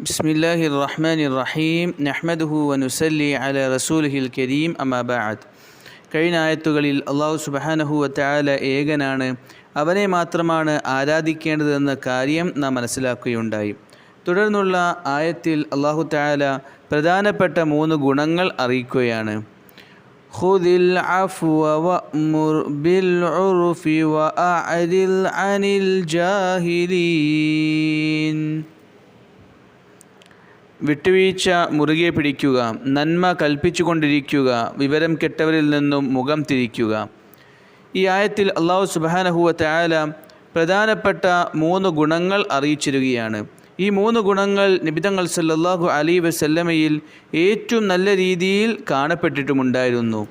بسم الله الرحمن الرحيم نحمده ونسلي على رسوله الكريم أما بعد കഴിഞ്ഞ ആയത്തുകളിൽ അള്ളാഹു സുബഹാനഹു വറ്റാല ഏകനാണ് അവനെ മാത്രമാണ് ആരാധിക്കേണ്ടതെന്ന കാര്യം നാം മനസ്സിലാക്കുകയുണ്ടായി തുടർന്നുള്ള ആയത്തിൽ അള്ളാഹു താല പ്രധാനപ്പെട്ട മൂന്ന് ഗുണങ്ങൾ അറിയിക്കുകയാണ് خذ العفو وأمر بالعرف وأعرض عن الجاهلين വിട്ടുവീഴ്ച മുറുകെ പിടിക്കുക നന്മ കൽപ്പിച്ചുകൊണ്ടിരിക്കുക വിവരം കെട്ടവരിൽ നിന്നും മുഖം തിരിക്കുക. ഈ ആയത്തിൽ അള്ളാഹു സുബാനഹുവ തയാല പ്രധാനപ്പെട്ട മൂന്ന് ഗുണങ്ങൾ അറിയിച്ചിരുകയാണ്. ഈ മൂന്ന് ഗുണങ്ങൾ നിബിതങ്ങൾ സല്ലാഹു അലി വസല്ലമയിൽ ഏറ്റവും നല്ല രീതിയിൽ കാണപ്പെട്ടിട്ടുമുണ്ടായിരുന്നു.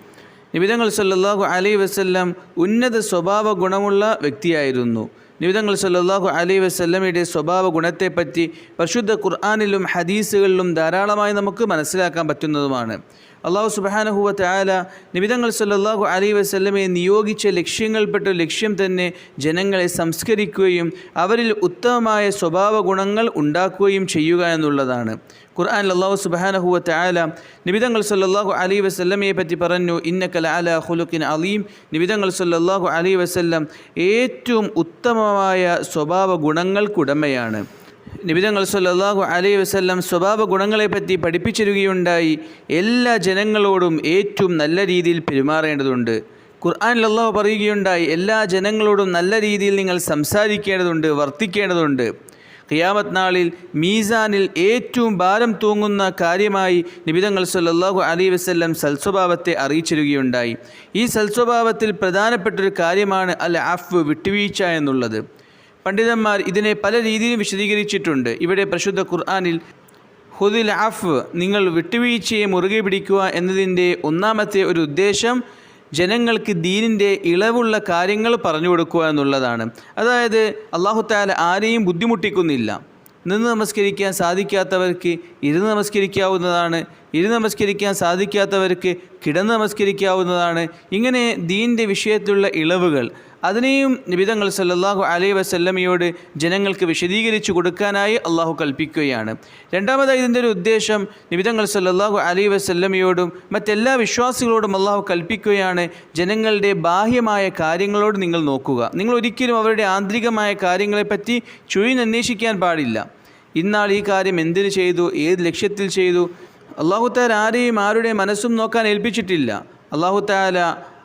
നിബിതങ്ങൾ സല്ലാഹു അലി വസല്ലം ഉന്നത സ്വഭാവ ഗുണമുള്ള വ്യക്തിയായിരുന്നു. നിബിതങ്ങൾ സല്ലാഹു അലൈ വസല്ലമയുടെ സ്വഭാവ ഗുണത്തെപ്പറ്റി പരിശുദ്ധ ഖുർആാനിലും ഹദീസുകളിലും ധാരാളമായി നമുക്ക് മനസ്സിലാക്കാൻ പറ്റുന്നതുമാണ്. അള്ളാഹു സുബാനഹുവ താല നിബിതങ്ങൾ സല്ലാഹു അലൈ വസല്ലമയെ നിയോഗിച്ച ലക്ഷ്യങ്ങൾപ്പെട്ട ലക്ഷ്യം തന്നെ ജനങ്ങളെ സംസ്കരിക്കുകയും അവരിൽ ഉത്തമമായ സ്വഭാവ ഗുണങ്ങൾ ഉണ്ടാക്കുകയും ചെയ്യുക എന്നുള്ളതാണ്. ഖുർആൻ അള്ളാഹു സുബാനഹുവ താല നിബിതങ്ങൾ സല്ലാഹു അലൈ വസല്ലമയെ പറ്റി പറഞ്ഞു ഇന്നക്കല അല ഹുലുക്കിൻ അലീം. നിബിതങ്ങൾ സല്ലാഹു അലൈ വസല്ലം ഏറ്റവും ഉത്തമമായ സ്വഭാവ ഗുണങ്ങൾക്കുടമയാണ് നിബിതങ്ങൾ സല്ലാഹു അലൈഹി വസ്ല്ലാം സ്വഭാവ ഗുണങ്ങളെപ്പറ്റി പഠിപ്പിച്ചിരുകയുണ്ടായി എല്ലാ ജനങ്ങളോടും ഏറ്റവും നല്ല രീതിയിൽ പെരുമാറേണ്ടതുണ്ട്. ഖുർആൻ അള്ളാഹു പറയുകയുണ്ടായി എല്ലാ ജനങ്ങളോടും നല്ല രീതിയിൽ നിങ്ങൾ സംസാരിക്കേണ്ടതുണ്ട് വർത്തിക്കേണ്ടതുണ്ട്. ഖിയാമത്ത് നാളിൽ മീസാനിൽ ഏറ്റവും ഭാരം തൂങ്ങുന്ന കാര്യമായി നിബിതങ്ങൾ സല്ലാഹു അലൈഹി വസല്ലം സൽസ്വഭാവത്തെ അറിയിച്ചിരുകയുണ്ടായി ഈ സൽസ്വഭാവത്തിൽ പ്രധാനപ്പെട്ടൊരു കാര്യമാണ് അൽ അഫ് വിട്ടുവീഴ്ച എന്നുള്ളത്. പണ്ഡിതന്മാർ ഇതിനെ പല രീതിയിലും വിശദീകരിച്ചിട്ടുണ്ട്. ഇവിടെ പ്രശുദ്ധ ഖുർആാനിൽ ഹുദിൽ അഫ് നിങ്ങൾ വിട്ടുവീഴ്ചയെ മുറുകെ പിടിക്കുക എന്നതിന്റെ ഒന്നാമത്തെ ഒരു ഉദ്ദേശം ജനങ്ങൾക്ക് ദീനിന്റെ ഇളവുള്ള കാര്യങ്ങൾ പറഞ്ഞു കൊടുക്കുക എന്നുള്ളതാണ്. അതായത് അള്ളാഹു താല ആരെയും ബുദ്ധിമുട്ടിക്കുന്നില്ല. നിന്ന് നമസ്കരിക്കാൻ സാധിക്കാത്തവർക്ക് ഇരുന്ന് നമസ്കരിക്കാവുന്നതാണ് ഇരുന്ന് നമസ്കരിക്കാൻ സാധിക്കാത്തവർക്ക് കിടന്ന് നമസ്കരിക്കാവുന്നതാണ്. ഇങ്ങനെ ദീനിന്റെ വിഷയത്തിലുള്ള ഇളവുകൾ അതിനെയും നിബിതങ്ങൾ സല്ലാഹു അലൈ വസല്ലമയോട് ജനങ്ങൾക്ക് വിശദീകരിച്ചു കൊടുക്കാനായി അള്ളാഹു കൽപ്പിക്കുകയാണ്. രണ്ടാമതായി ഇതിന്റെ ഒരു ഉദ്ദേശം നിബിതങ്ങൾ സല്ലാഹു അലൈ വസല്ലമയോടും മറ്റെല്ലാ വിശ്വാസികളോടും അള്ളാഹു കൽപ്പിക്കുകയാണ്. ജനങ്ങളുടെ ബാഹ്യമായ കാര്യങ്ങളോട് നിങ്ങൾ നോക്കുക. നിങ്ങൾ ഒരിക്കലും അവരുടെ ആന്തരികമായ കാര്യങ്ങളെപ്പറ്റി ചുഴിഞ്ഞന്വേഷിക്കാൻ പാടില്ല. ഇന്നാൾ ഈ കാര്യം എന്തിനു ചെയ്തു? ഏത് ലക്ഷ്യത്തിൽ ചെയ്തു? അള്ളാഹുത്താൽ ആരെയും ആരുടെയും മനസ്സും നോക്കാൻ ഏൽപ്പിച്ചിട്ടില്ല. അള്ളാഹു താല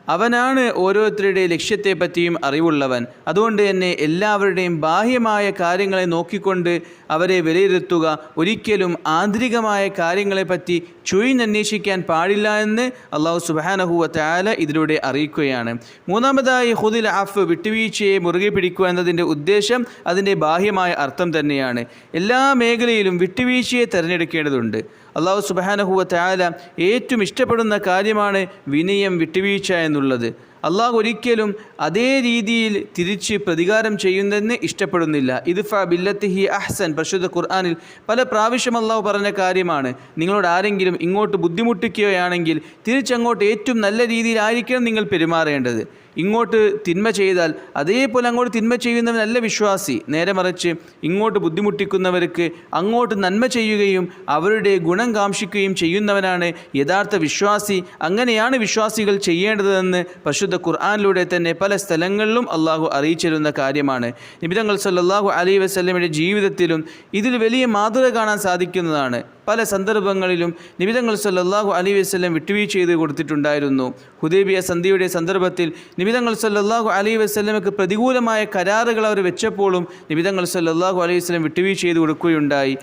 അവനാണ് ഓരോരുത്തരുടെ ലക്ഷ്യത്തെപ്പറ്റിയും അറിവുള്ളവൻ. അതുകൊണ്ട് തന്നെ എല്ലാവരുടെയും ബാഹ്യമായ കാര്യങ്ങളെ നോക്കിക്കൊണ്ട് അവരെ വിലയിരുത്തുക ഒരിക്കലും ആന്തരികമായ കാര്യങ്ങളെപ്പറ്റി ചുഴിഞ്ഞന്വേഷിക്കാൻ പാടില്ല എന്ന് അള്ളാഹു സുബാനഹുവ താല ഇതിലൂടെ അറിയിക്കുകയാണ്. മൂന്നാമതായി ഹുദിൽ അഫ് വിട്ടുവീഴ്ചയെ മുറുകെ പിടിക്കുക എന്നതിന്റെ ഉദ്ദേശം അതിന്റെ ബാഹ്യമായ അർത്ഥം തന്നെയാണ്. എല്ലാ മേഖലയിലും വിട്ടുവീഴ്ചയെ തിരഞ്ഞെടുക്കേണ്ടതുണ്ട്. അള്ളാഹു സുബാനഹുവ താല ഏറ്റവും ഇഷ്ടപ്പെടുന്ന കാര്യമാണ് വിനയം വിട്ടുവീഴ്ച എന്നുള്ളത്. അള്ളാഹു ഒരിക്കലും അതേ രീതിയിൽ തിരിച്ച് പ്രതികാരം ചെയ്യുന്നതെന്ന് ഇഷ്ടപ്പെടുന്നില്ല. ഇദ്ഫ ബില്ലത്ത് ഹി അഹ്സൻ പരിശുദ്ധ ഖുർആാനിൽ പല പ്രാവശ്യം അള്ളാഹു പറഞ്ഞ കാര്യമാണ്. നിങ്ങളോട് ആരെങ്കിലും ഇങ്ങോട്ട് ബുദ്ധിമുട്ടിക്കുകയാണെങ്കിൽ തിരിച്ചങ്ങോട്ട് ഏറ്റവും നല്ല രീതിയിലായിരിക്കണം നിങ്ങൾ പെരുമാറേണ്ടത്. ഇങ്ങോട്ട് തിന്മ ചെയ്താൽ അതേപോലെ അങ്ങോട്ട് തിന്മ ചെയ്യുന്നവനല്ല വിശ്വാസി. നേരെ മറിച്ച് ഇങ്ങോട്ട് ബുദ്ധിമുട്ടിക്കുന്നവർക്ക് അങ്ങോട്ട് നന്മ ചെയ്യുകയും അവരുടെ ഗുണം കാക്ഷിക്കുകയും ചെയ്യുന്നവനാണ് യഥാർത്ഥ വിശ്വാസി. അങ്ങനെയാണ് വിശ്വാസികൾ ചെയ്യേണ്ടതെന്ന് പരിശുദ്ധ ഖുർആാനിലൂടെ തന്നെ പല സ്ഥലങ്ങളിലും അള്ളാഹു അറിയിച്ചിരുന്ന കാര്യമാണ്. നിബിതങ്ങൾ സല്ലാഹു അലൈ വസ്ലമിന്റെ ജീവിതത്തിലും ഇതിൽ വലിയ മാതൃക കാണാൻ സാധിക്കുന്നതാണ്. പല സന്ദർഭങ്ങളിലും നിബിതങ്ങൾ സല്ലാഹു അലൈഹി വസ്ലം വിട്ടുവീഴ്ച ചെയ്ത് കൊടുത്തിട്ടുണ്ടായിരുന്നു. ഹുദൈബിയ സന്ധിയുടെ സന്ദർഭത്തിൽ നിബിതങ്ങൾ സല്ലാഹു അലൈഹി വസ്ലമക്ക് പ്രതികൂലമായ കരാറുകൾ അവർ വെച്ചപ്പോഴും നിബിതങ്ങൾ സല്ലാഹു അലൈഹി വസ്ലം വിട്ടുവീഴ്ച ചെയ്ത് കൊടുക്കുകയുണ്ടായി.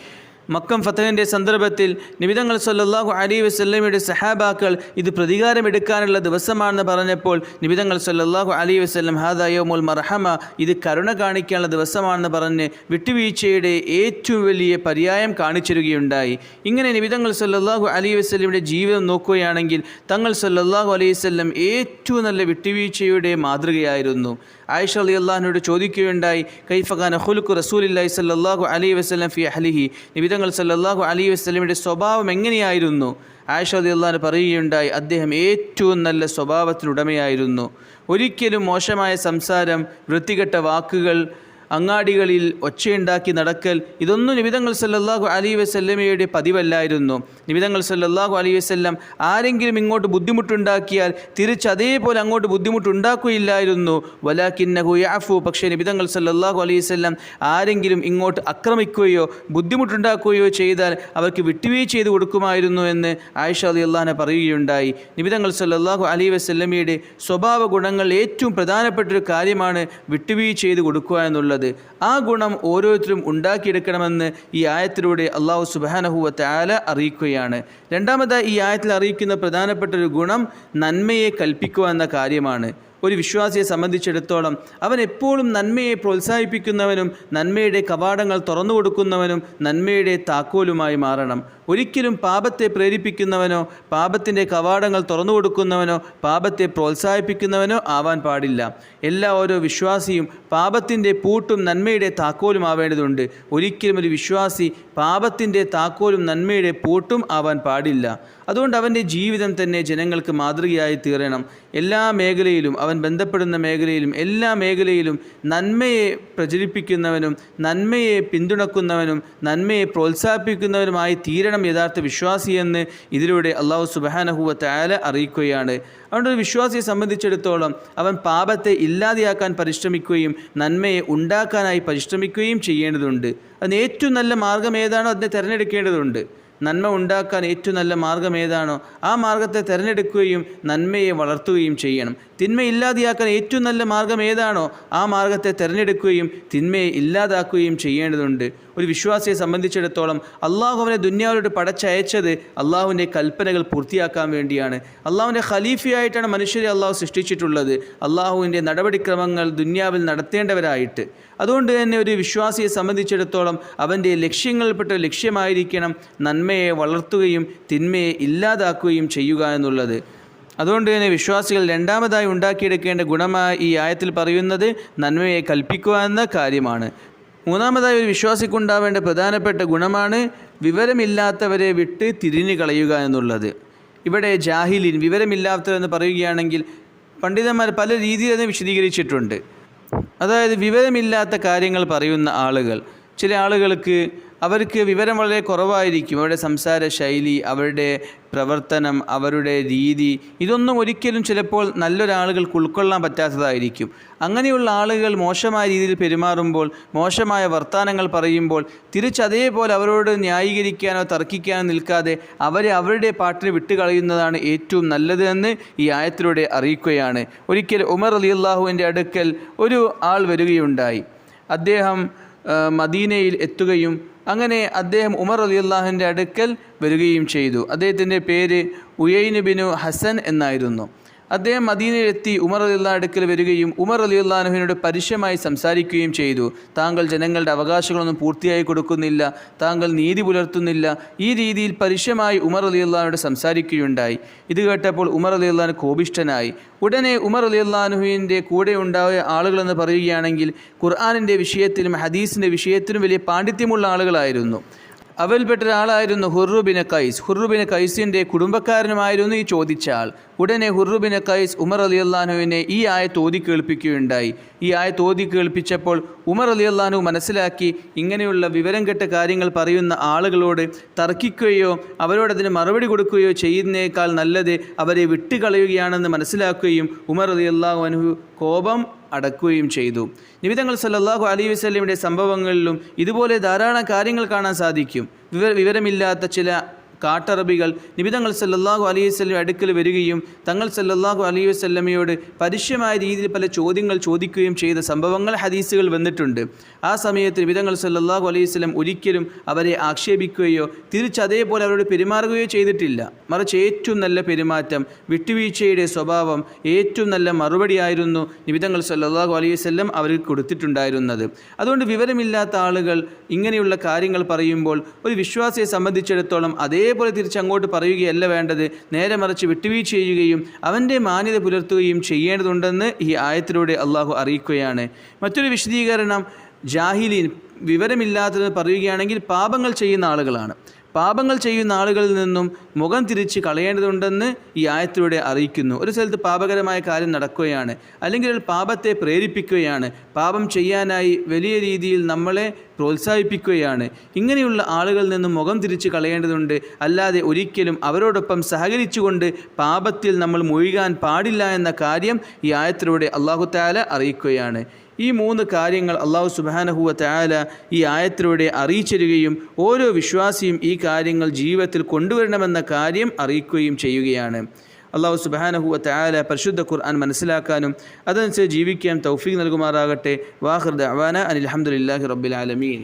മക്കം ഫത്തഹിന്റെ സന്ദർഭത്തിൽ നിബിതങ്ങൾ സല്ലാഹു അലി വസല്ലമയുടെ സഹാബാക്കൾ ഇത് പ്രതികാരമെടുക്കാനുള്ള ദിവസമാണെന്ന് പറഞ്ഞപ്പോൾ നിബിതങ്ങൾ സല്ലാഹു അലി വസല്ലം ഹാദായോമുൽ മർഹമ ഇത് കരുണ കാണിക്കാനുള്ള ദിവസമാണെന്ന് പറഞ്ഞ് വിട്ടുവീഴ്ചയുടെ ഏറ്റവും വലിയ പര്യായം കാണിച്ചിരുകയുണ്ടായി ഇങ്ങനെ നിബിതങ്ങൾ സല്ലാഹു അലി വസ്ലമിയുടെ ജീവിതം നോക്കുകയാണെങ്കിൽ തങ്ങൾ സല്ലാഹു അലൈവല്ലം ഏറ്റവും നല്ല വിട്ടുവീഴ്ചയുടെ മാതൃകയായിരുന്നു. ആയിഷ അലി അള്ളാഹിനോട് ചോദിക്കുകയുണ്ടായി കൈഫഖാന ഹുലുഖ് റസൂലില്ലാഹി സല്ലാഹു അലൈഹി വസ്ലം ഫി അഹ്ലിഹി? നിബിതങ്ങൾ സല്ലാഹു അലൈഹി വസല്ലമയുടെ സ്വഭാവം എങ്ങനെയായിരുന്നു? ആയിഷ അലി അള്ളഹാൻ പറയുകയുണ്ടായി അദ്ദേഹം ഏറ്റവും നല്ല സ്വഭാവത്തിനുടമയായിരുന്നു ഒരിക്കലും മോശമായ സംസാരം വൃത്തികെട്ട വാക്കുകൾ അങ്ങാടികളിൽ ഒച്ചയുണ്ടാക്കി നടക്കൽ ഇതൊന്നും നിബിതങ്ങൾ സല്ലാഹു അലി വസല്ലമയുടെ പതിവല്ലായിരുന്നു. നിബിതങ്ങൾ സല്ലാഹു അലി വസല്ലം ആരെങ്കിലും ഇങ്ങോട്ട് ബുദ്ധിമുട്ടുണ്ടാക്കിയാൽ തിരിച്ച് അതേപോലെ അങ്ങോട്ട് ബുദ്ധിമുട്ടുണ്ടാക്കുകയില്ലായിരുന്നു. വലാക്കിന്നഹു യാഫു പക്ഷേ നിബിതങ്ങൾ സല്ലാഹു അലൈഹി വസല്ലം ആരെങ്കിലും ഇങ്ങോട്ട് ആക്രമിക്കുകയോ ബുദ്ധിമുട്ടുണ്ടാക്കുകയോ ചെയ്താൽ അവർക്ക് വിട്ടുവീഴ്ച ചെയ്ത് കൊടുക്കുമായിരുന്നു എന്ന് ആയിഷ അലി അള്ളഹാനെ പറയുകയുണ്ടായി. നിബിതങ്ങൾ സല്ലാഹു അലൈഹി വസല്ലമയുടെ സ്വഭാവ ഗുണങ്ങൾ ഏറ്റവും പ്രധാനപ്പെട്ടൊരു കാര്യമാണ് വിട്ടുവീഴ്ച ചെയ്ത് കൊടുക്കുക എന്നുള്ളത്. ആ ഗുണം ഓരോരുത്തരും ഉണ്ടാക്കിയെടുക്കണമെന്ന് ഈ ആയത്തിലൂടെ അള്ളാഹു സുബാനഹുവത്തെ ആല അറിയിക്കുകയാണ്. രണ്ടാമതായി ഈ ആയത്തിൽ അറിയിക്കുന്ന പ്രധാനപ്പെട്ട ഒരു ഗുണം നന്മയെ കൽപ്പിക്കുക എന്ന കാര്യമാണ്. ഒരു വിശ്വാസിയെ സംബന്ധിച്ചിടത്തോളം അവൻ എപ്പോഴും നന്മയെ പ്രോത്സാഹിപ്പിക്കുന്നവനും നന്മയുടെ കവാടങ്ങൾ തുറന്നു കൊടുക്കുന്നവനും നന്മയുടെ താക്കോലുമായി മാറണം. ഒരിക്കലും പാപത്തെ പ്രേരിപ്പിക്കുന്നവനോ പാപത്തിന്റെ കവാടങ്ങൾ തുറന്നു കൊടുക്കുന്നവനോ പാപത്തെ പ്രോത്സാഹിപ്പിക്കുന്നവനോ ആവാൻ പാടില്ല. എല്ലാ ഓരോ വിശ്വാസിയും പാപത്തിന്റെ പൂട്ടും നന്മയുടെ താക്കോലും ആവേണ്ടതുണ്ട്. ഒരിക്കലും ഒരു വിശ്വാസി പാപത്തിന്റെ താക്കോലും നന്മയുടെ പൂട്ടും ആവാൻ പാടില്ല. അതുകൊണ്ട് അവന്റെ ജീവിതം തന്നെ ജനങ്ങൾക്ക് മാതൃകയായി തീരണം. എല്ലാ മേഖലയിലും അവൻ ബന്ധപ്പെടുന്ന മേഖലയിലും എല്ലാ മേഖലയിലും നന്മയെ പ്രചരിപ്പിക്കുന്നവനും നന്മയെ പിന്തുണക്കുന്നവനും നന്മയെ പ്രോത്സാഹിപ്പിക്കുന്നവനുമായി തീരണം യഥാർത്ഥ വിശ്വാസിയെന്ന് ഇതിലൂടെ അള്ളാഹു സുബാനഹുവത്ത് ആല അറിയിക്കുകയാണ്. അതുകൊണ്ട് ഒരു വിശ്വാസിയെ സംബന്ധിച്ചിടത്തോളം അവൻ പാപത്തെ ഇല്ലാതെയാക്കാൻ പരിശ്രമിക്കുകയും നന്മയെ ഉണ്ടാക്കാനായി പരിശ്രമിക്കുകയും ചെയ്യേണ്ടതുണ്ട്. അതിന് ഏറ്റവും നല്ല മാർഗം ഏതാണോ അതിനെ തിരഞ്ഞെടുക്കേണ്ടതുണ്ട്. നന്മ ഉണ്ടാക്കാൻ ഏറ്റവും നല്ല മാർഗം ഏതാണോ ആ മാർഗത്തെ തിരഞ്ഞെടുക്കുകയും നന്മയെ വളർത്തുകയും ചെയ്യണം. തിന്മ ഇല്ലാതെയാക്കാൻ ഏറ്റവും നല്ല മാർഗം ഏതാണോ ആ മാർഗത്തെ തിരഞ്ഞെടുക്കുകയും തിന്മയെ ഇല്ലാതാക്കുകയും ചെയ്യേണ്ടതുണ്ട്. ഒരു വിശ്വാസിയെ സംബന്ധിച്ചിടത്തോളം അള്ളാഹു അവനെ ദുന്യാവിലോട്ട് പടച്ചയച്ചത് അള്ളാഹുവിന്റെ കൽപ്പനകൾ പൂർത്തിയാക്കാൻ വേണ്ടിയാണ്. അള്ളാഹുവിന്റെ ഖലീഫയായിട്ടാണ് മനുഷ്യരെ അള്ളാഹു സൃഷ്ടിച്ചിട്ടുള്ളത്. അള്ളാഹുവിന്റെ നടപടിക്രമങ്ങൾ ദുന്യാവിൽ നടത്തേണ്ടവരായിട്ട്. അതുകൊണ്ട് തന്നെ ഒരു വിശ്വാസിയെ സംബന്ധിച്ചിടത്തോളം അവന്റെ ലക്ഷ്യങ്ങളിൽപ്പെട്ട ലക്ഷ്യമായിരിക്കണം നന്മയെ വളർത്തുകയും തിന്മയെ ഇല്ലാതാക്കുകയും ചെയ്യുക എന്നുള്ളത്. അതുകൊണ്ട് തന്നെ വിശ്വാസികൾ രണ്ടാമതായി ഉണ്ടാക്കിയെടുക്കേണ്ട ഗുണമായി ഈ ആയത്തിൽ പറയുന്നത് നന്മയെ കൽപ്പിക്കുക എന്ന കാര്യമാണ്. മൂന്നാമതായി ഒരു വിശ്വാസിക്കുണ്ടാവേണ്ട പ്രധാനപ്പെട്ട ഗുണമാണ് വിവരമില്ലാത്തവരെ വിട്ട് തിരിഞ്ഞു കളയുക എന്നുള്ളത്. ഇവിടെ ജാഹിലിൻ വിവരമില്ലാത്തവരെന്ന് പറയുകയാണെങ്കിൽ പണ്ഡിതന്മാർ പല രീതിയിൽ തന്നെ വിശദീകരിച്ചിട്ടുണ്ട്. അതായത് വിവരമില്ലാത്ത കാര്യങ്ങൾ പറയുന്ന ആളുകൾ ചില ആളുകൾക്ക് അവർക്ക് വിവരം വളരെ കുറവായിരിക്കും. അവരുടെ സംസാര ശൈലി അവരുടെ പ്രവർത്തനം അവരുടെ രീതി ഇതൊന്നും ഒരിക്കലും ചിലപ്പോൾ നല്ലൊരാളുകൾക്ക് ഉൾക്കൊള്ളാൻ പറ്റാത്തതായിരിക്കും. അങ്ങനെയുള്ള ആളുകൾ മോശമായ രീതിയിൽ പെരുമാറുമ്പോൾ മോശമായ വർത്തമാനങ്ങൾ പറയുമ്പോൾ തിരിച്ചതേപോലെ അവരോട് ന്യായീകരിക്കാനോ തർക്കിക്കാനോ നിൽക്കാതെ അവരെ അവരുടെ പാട്ടിന് വിട്ടുകളയുന്നതാണ് ഏറ്റവും നല്ലതെന്ന് ഈ ആയത്തിലൂടെ അറിയിക്കുകയാണ്. ഒരിക്കൽ ഉമർ അലി അള്ളാഹുവിന്റെ അടുക്കൽ ഒരു ആൾ വരികയുണ്ടായി. അദ്ദേഹം മദീനയിൽ എത്തുകയും അങ്ങനെ അദ്ദേഹം ഉമർ അലി അള്ളാഹുവിന്റെ അടുക്കൽ വരികയും ചെയ്തു. അദ്ദേഹത്തിന്റെ പേര് ഉയൈൻ ബിനു ഹസൻ എന്നായിരുന്നു. അദ്ദേഹം മദീനയിലെത്തി ഉമർ അലിയുള്ള അടുക്കൽ വരികയും ഉമർ അലി അള്ളാഹുവിനോട് പരുഷമായി സംസാരിക്കുകയും ചെയ്തു. താങ്കൾ ജനങ്ങളുടെ അവകാശങ്ങളൊന്നും പൂർത്തിയായി കൊടുക്കുന്നില്ല താങ്കൾ നീതി പുലർത്തുന്നില്ല. ഈ രീതിയിൽ പരുഷ്യമായി ഉമർ അലി അള്ളഹാനോട് സംസാരിക്കുകയുണ്ടായി. ഇത് കേട്ടപ്പോൾ ഉമർ അലി അള്ളഹാൻ കോപിഷ്ഠനായി. ഉടനെ ഉമർ അലി അള്ളാഹുവിന്റെ കൂടെ ഉണ്ടായ ആളുകളെന്ന് പറയുകയാണെങ്കിൽ ഖുർആാനിന്റെ വിഷയത്തിലും ഹദീസിന്റെ വിഷയത്തിലും വലിയ പാണ്ഡിത്യമുള്ള ആളുകളായിരുന്നു. അവരിൽപ്പെട്ട ഒരാളായിരുന്നു ഹുറുബിന് കൈസ്. ഹുറുബിന് കൈസിന്റെ കുടുംബക്കാരനുമായിരുന്നു ഈ ചോദിച്ചാൽ ഉടനെ ഹുറുബിന് കൈസ് ഉമർ അലി അള്ളാഹുവിനെ ഈ ആയ തോതി കേൾപ്പിക്കുകയുണ്ടായി. ഈ ആയ തോതി കേൾപ്പിച്ചപ്പോൾ ഉമർ അലി അള്ളാഹു മനസ്സിലാക്കി ഇങ്ങനെയുള്ള വിവരം കെട്ട കാര്യങ്ങൾ പറയുന്ന ആളുകളോട് തർക്കിക്കുകയോ അവരോടതിന് മറുപടി കൊടുക്കുകയോ ചെയ്യുന്നേക്കാൾ നല്ലത് അവരെ വിട്ടുകളയുകയാണെന്ന് മനസ്സിലാക്കുകയും ഉമർ അലി അള്ളാഹു കോപം അടക്കുകയും ചെയ്തു. നിമിതങ്ങൾ സല്ലാഹു അലി വസല്ലമയുടെ സംഭവങ്ങളിലും ഇതുപോലെ ധാരാളം കാര്യങ്ങൾ കാണാൻ സാധിക്കും. വിവര വിവരമില്ലാത്ത ചില കാട്ടറബികൾ നിബിതങ്ങൾ സല്ലാഹു അലൈഹി വസല്ലം അടുക്കൽ വരികയും തങ്ങൾ സല്ലാഹു അലൈഹി വസല്ലമയോട് പരുഷ്യമായ രീതിയിൽ പല ചോദ്യങ്ങൾ ചോദിക്കുകയും ചെയ്ത സംഭവങ്ങൾ ഹദീസുകൾ വന്നിട്ടുണ്ട്. ആ സമയത്ത് നിബിതങ്ങൾ സല്ലാഹു അലൈഹി വസല്ലം ഒരിക്കലും അവരെ ആക്ഷേപിക്കുകയോ തിരിച്ച് അതേപോലെ അവരോട് പെരുമാറുകയോ ചെയ്തിട്ടില്ല. മറിച്ച് ഏറ്റവും നല്ല പെരുമാറ്റം വിട്ടുവീഴ്ചയുടെ സ്വഭാവം ഏറ്റവും നല്ല മറുപടിയായിരുന്നു നിബിതങ്ങൾ സല്ലാഹു അലൈഹി വസല്ലം അവർക്ക് കൊടുത്തിട്ടുണ്ടായിരുന്നത്. അതുകൊണ്ട് വിവരമില്ലാത്ത ആളുകൾ ഇങ്ങനെയുള്ള കാര്യങ്ങൾ പറയുമ്പോൾ ഒരു വിശ്വാസിയെ സംബന്ധിച്ചിടത്തോളം അതേപോലെ തിരിച്ച് അങ്ങോട്ട് പറയുകയല്ല വേണ്ടത്. നേരെ മറിച്ച് വിട്ടുവീഴ്ച ചെയ്യുകയും അവന്റെ മാന്യത പുലർത്തുകയും ചെയ്യേണ്ടതുണ്ടെന്ന് ഈ ആയത്തിലൂടെ അള്ളാഹു അറിയിക്കുകയാണ്. മറ്റൊരു വിശദീകരണം ജാഹിലീൻ വിവരമില്ലാത്തത് പറയുകയാണെങ്കിൽ പാപങ്ങൾ ചെയ്യുന്ന ആളുകളാണ്. പാപങ്ങൾ ചെയ്യുന്ന ആളുകളിൽ നിന്നും മുഖം തിരിച്ച് കളയേണ്ടതുണ്ടെന്ന് ഈ ആയത്തിലൂടെ അറിയിക്കുന്നു. ഒരു സ്ഥലത്ത് പാപകരമായ കാര്യം നടക്കുകയാണ്. അല്ലെങ്കിൽ പാപത്തെ പ്രേരിപ്പിക്കുകയാണ്. പാപം ചെയ്യാനായി വലിയ രീതിയിൽ നമ്മളെ പ്രോത്സാഹിപ്പിക്കുകയാണ്. ഇങ്ങനെയുള്ള ആളുകളിൽ നിന്നും മുഖം തിരിച്ച് കളയേണ്ടതുണ്ട്. അല്ലാതെ ഒരിക്കലും അവരോടൊപ്പം സഹകരിച്ചുകൊണ്ട് പാപത്തിൽ നമ്മൾ മുഴുകാൻ പാടില്ല എന്ന കാര്യം ഈ ആയത്തിലൂടെ അള്ളാഹു താല അറിയിക്കുകയാണ്. ഈ മൂന്ന് കാര്യങ്ങൾ അള്ളാഹു സുബാനഹുവ താല ഈ ആയത്തിലൂടെ അറിയിച്ചിരുകയും ഓരോ വിശ്വാസിയും ഈ കാര്യങ്ങൾ ജീവിതത്തിൽ കൊണ്ടുവരണമെന്ന കാര്യം അറിയിക്കുകയും ചെയ്യുകയാണ്. അള്ളാഹു സുബാനഹുവ താല പരിശുദ്ധ ഖുർആൻ മനസ്സിലാക്കാനും അതനുസരിച്ച് ജീവിക്കാൻ തൗഫീഖ് നൽകുമാറാകട്ടെ. വാഹൃദ് അവാന റബ്ബിൽ ആലമീൻ.